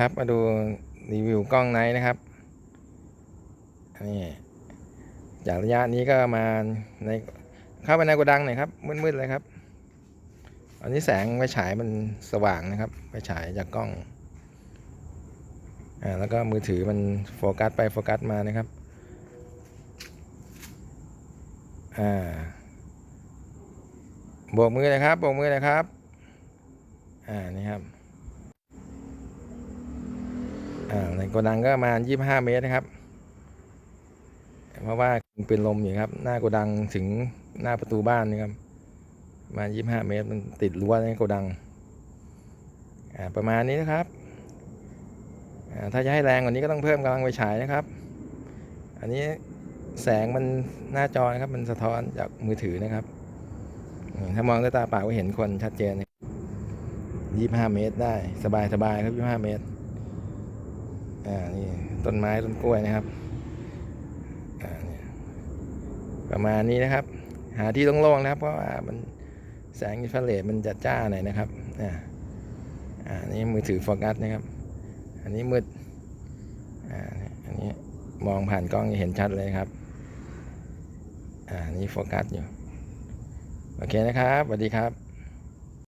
ครับ มาดูรีวิวกล้องไนท์นะครับนี่จากระยะนี้ก็มาในเข้าไปในโกดังหน่อยครับมืดๆเลยครับ อันนี้แสงไฟฉายมันสว่างนะครับไฟฉายจากกล้องอ่าแล้วก็มือถือมันโฟกัสไปโฟกัสมานะครับอ่าโบกมือเลยครับโบกมือเลยครับอ่านี่ครับ ในโกดังก็ประมาณ25เมตรนะครับ เพราะว่าเป็นลมอยู่ครับ หน้าโกดังถึงหน้าประตูบ้านนี่ครับประมาณ25เมตรมันติดรั้วในโกดังอ่าประมาณนี้นะครับอ่าถ้าจะให้แรงกว่านี้ก็ต้องเพิ่มกำลังไฟฉายนะครับ อันนี้แสงมันหน้าจอนะครับ มันสะท้อนจากมือถือนะครับ ถ้ามองด้วยตาเปล่าก็เห็นคนชัดเจน25เมตรได้ สบายสบายๆครับ25เมตร อ่านี่ต้นไม้ต้นกล้วยนะครับอ่านี่ประมาณนี้นะครับ หาที่โล่งๆนะครับ เพราะว่ามันแสงอินฟราเรดมันจะจ้าหน่อยนะครับอ่าอ่านี่มือถือโฟกัสนะครับ อันนี้มืดอ่าอันนี้มองผ่านกล้องเห็นชัดเลยครับ อ่านี่โฟกัสอยู่ โอเคนะครับสวัสดีครับ